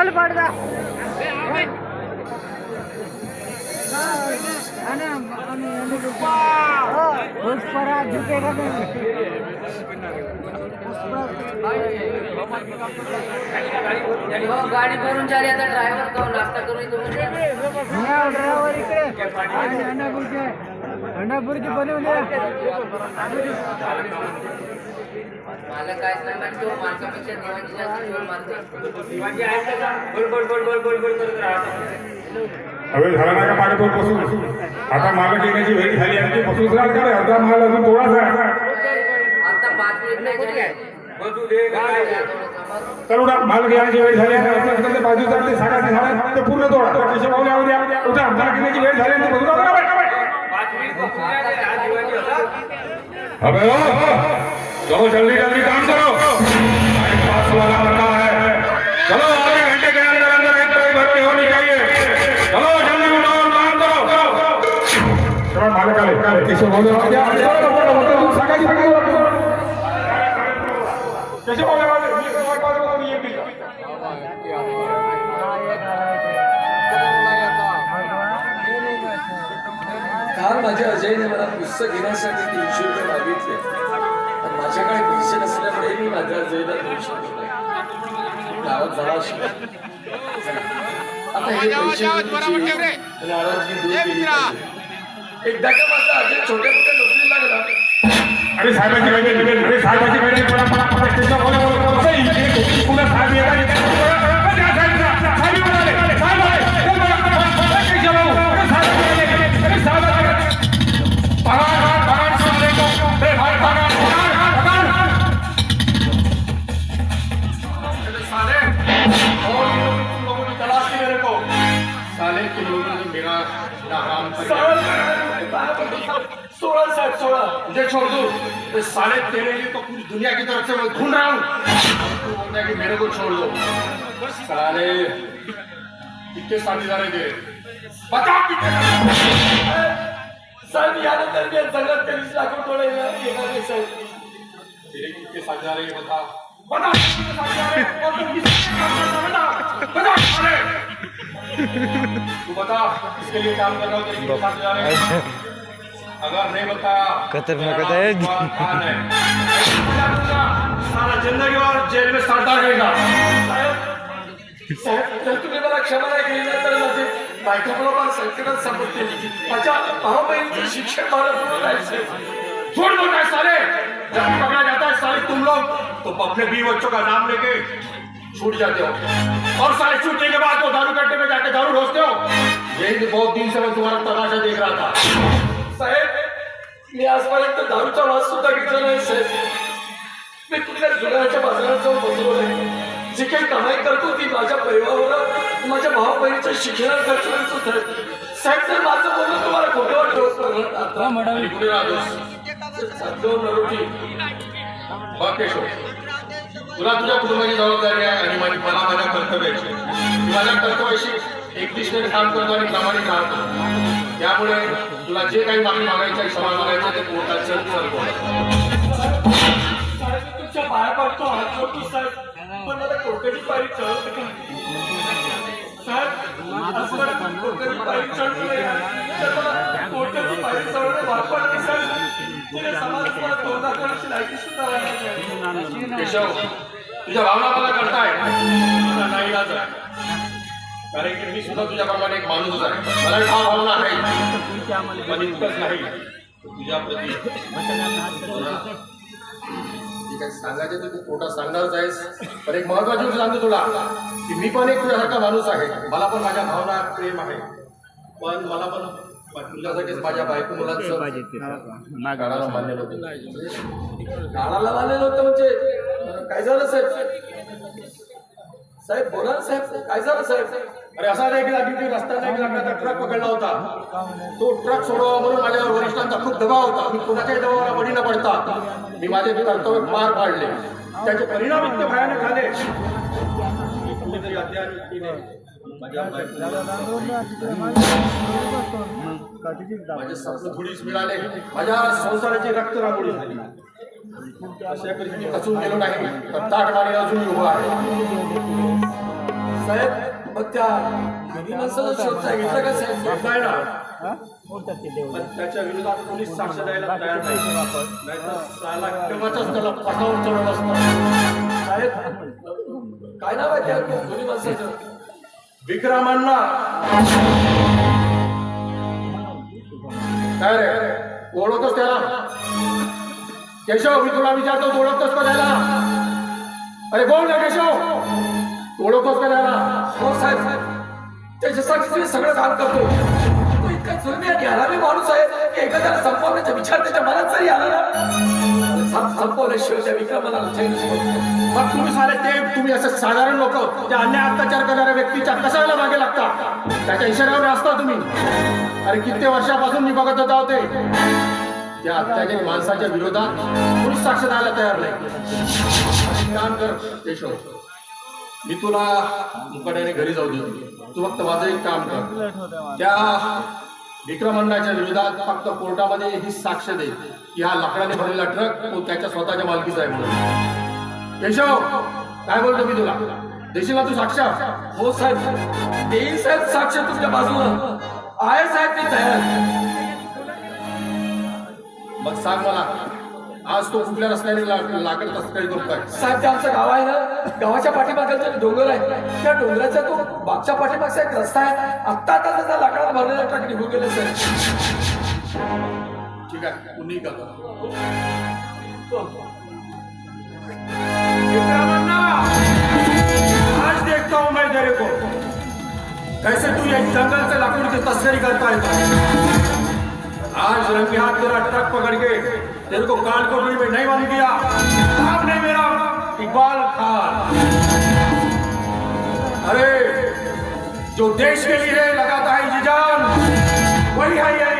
खोल पडदा उस पर हाथ झुकेगा गाडी भरून झाली आता ड्रायव्हर खाऊन नाश्ता करून म्हणजे. ड्रायव्हर इकडे. बनवले. मला काय सांगा तो माणसापेक्षा देवाची जास्त जीवन मानते हवे झाला ना का बसून? आता मालक येण्याची वेळ झाली बसून? अर्धा माल अजून थोडासा आहे. आता पाच मिनिट नाही झाले. तर उडा मालक येण्याची वेळ झाली बाजूचा ते साडा ते झाला ते पूर्ण तोडा. पैसे पावले आऊ द्या उठा मालक येण्याची वेळ झाली बसून. अबे ओ, चलो जल्दी जल्दी काम करो। पास वाला लड़का है। चलो आधे घंटे के अंदर अंदर एक तो भर्ती होनी चाहिए। चलो जल्दी उठाओ काम करो। चलो मालिक आले आले कैसे बोले क्या? बोलो माझ्या अजयने मला पुस्तक घेण्यासाठी तीनशे रुपये मागितले. पण माझ्याकडे पैसे नसल्यामुळे मी माझ्या अजयला दोनशे रुपये. गावात अशी- आता हे पैसे देण्याची नाराजगी दूर केली पाहिजे. एकदा का माझा अजय छोट्या मोठ्या नोकरी लागला अरे साहेबाची गाडी अरे साहेबाची सोळा मुझे छोड़ दो। ये साले तेरे लिए तो पूरी दुनिया की तरफ़ से मैं ढूंढ रहा हूँ। तू बोलता है कि मेरे को छोड़ दो। साले, कितने साथीदार है तेरे बता कितने साहेब यानंतर मी जगात साहेब तेरे कितने साथीदार है ये बता। बता कितने साथीदार है और किसके काम है? बता। बता, साले। तू बता, किसके लिए काम कर रहा हो, तेरे कितने साथीदार है अगर नहीं बताया खतरनाक तेरा है। नाम इकबाल खान है सारा ज़िंदगी और जेल में सड़ता रहेगा। साहेब जर तुम्ही क्षमा नाही केली तर माझे बायकोमुळे मला संकटात सापडते माझ्या भाऊ शिक्षण मला पूर्ण नाही छोड़ दो ना साले। जब पकड़ा जाता है साले तुम लोग तो अपने बीवी बच्चों का नाम लेके छूट जाते हो। और सारे छूटने के बाद तो दारू कट्टे में जाके दारू रोकते हो। यही तो बहुत दिन से मैं तुम्हारा तमाशा देख रहा था। साहेब मी आजपर्यंत दारूचा वास सुद्धा घेतला नाही साहेब. मी तुमच्या जुगाराच्या बाजारात जाऊन बसलो नाही. जी काही कमाई करतो ती माझ्या परिवारावर माझ्या भाऊ बहिणीच्या शिक्षणात खर्च करतो साहेब. साहेब जर माझं बोलणं तुम्हाला खोटं वाटतं तुला तुझ्या कुटुंबाची जबाबदारी आहे आणि माझी मला माझ्या कर्तव्याची. माझ्या कर्तव्याशी एकनिष्ठ काम करतो आणि प्रामाणिक राहतो त्यामुळे तुला जे काही मागणी मागायचं आहे क्षमा मागायचं ते मी तुमच्या पाया पडतो हात जोडतो साहेब. पण मला पायरी साहेब पायरी पायरी भाग पडते साहेब. तोंड लायकी सुद्धा. केशव तुझ्या भावना मला कळताय. मला नाही कारण की मी सुद्धा तुझ्याप्रमाणे एक माणूस आहे. मला ठाव भावना आहे. पण इतकंच नाही. तुझ्या प्रती. ठीक आहे सांगायचं तर तू खोटा सांगणारच आहेस. पण एक महत्वाची गोष्ट सांगतो तुला की मी पण एक तुझ्यासारखा माणूस आहे. मला पण माझ्या भावना प्रेम आहे. पण मला पण तुझ्यासाठीच माझ्या बायको मुलांचं गाडाला मानलेलं होतं. गाळाला मानलेलं होतं म्हणजे काय झालं साहेब? साहेब बोला ना साहेब काय झालं साहेब? अरे असा एक जागी रस्त्याला एक लागण्याचा ट्रक पकडला होता. तो ट्रक सोडवा म्हणून माझ्यावर वरिष्ठांचा खूप दबाव होता. मी कुणाच्याही दबावाला बळी न पडता मी माझे कर्तव्य पार पाडले. त्याचे परिणाम इतके भयानक झाले. कुठेतरी माझ्या माझे स्वप्न थोडीच मिळाले. माझ्या संसाराची रक्त रांगोळी झाली. अशा परिस्थिती खचून गेलो नाही तर ताट माने अजून उभा आहे. साहेब मग त्या गरीब माणसाचा शोध सांगितलं का साहेब नाही ना पण त्याच्या विरोधात पोलीस साक्ष द्यायला तयार नाही नाहीतर साला केव्हाचाच त्याला पटावर चढत असतं साहेब काय नाव आहे त्या गरीब माणसाचं विक्रमांना. काय रे? ओळखतोस त्याला? केशव मी तुला विचारतो तू ओळखतोस का त्याला? अरे बोल ना केशव! ओळखतोस का त्याला हो साहेब. त्याच्यासाठी तुम्ही सगळं काम करतो. तो इतका जुलमी आणि हरामी माणूस आहे की एखाद्याला संपवण्याचा विचार त्याच्या मनात जरी आला ना संपवल्याशिवाय त्या विक्रमाला. मग तुम्ही सारे ते तुम्ही असे साधारण लोक त्या अन्याय अत्याचार करणाऱ्या व्यक्तीच्या कशाला मागे लागता? त्याच्या इशाऱ्यावर असता तुम्ही. अरे किती वर्षापासून मी बघत होता होते त्या अत्याचारी माणसाच्या विरोधात कोणीच साक्ष द्यायला तयार नाही. काम कर मी तुला मुकाट्याने घरी जाऊ देतो तू फक्त माझं एक काम कर. त्या विक्रमण्णाच्या विरोधात फक्त कोर्टामध्ये ही साक्ष दे की हा लाकडाने भरलेला ट्रक तो त्याच्या स्वतःच्या मालकीचा आहे म्हणून. केशव काय बोलतो मी तुला? देशील ना तू साक्ष? हो साहेब. देईल साहेब साक्ष तुमच्या बाजूला आहे साहेब मी तयार. मग सांग मला आज तो कुठल्या रस्त्याने ला- लाकड तस्करी करतोय? साहेब ते आमचं गाव आहे ना गावाच्या पाठीमागचा डोंगर आहे त्या डोंगराचा तो मागच्या पाठीमागचा एक रस्ता आहे. आत्ता आता त्याचा लाकडाला भरलेला ट्रक निघून गेले साहेब ठीक आहे निघ आता. आज देखता हूं मैं तेरे को. कैसे तू ये जंगल से लाकूड की तस्करी करता है? आज रंगे हाथ तेरा ट्रक पकड़ के तेरे को कान को में नहीं किया। नाम नहीं मेरा इकबाल खान। अरे, जो देश के लिए लगाता है ये जान वही है ये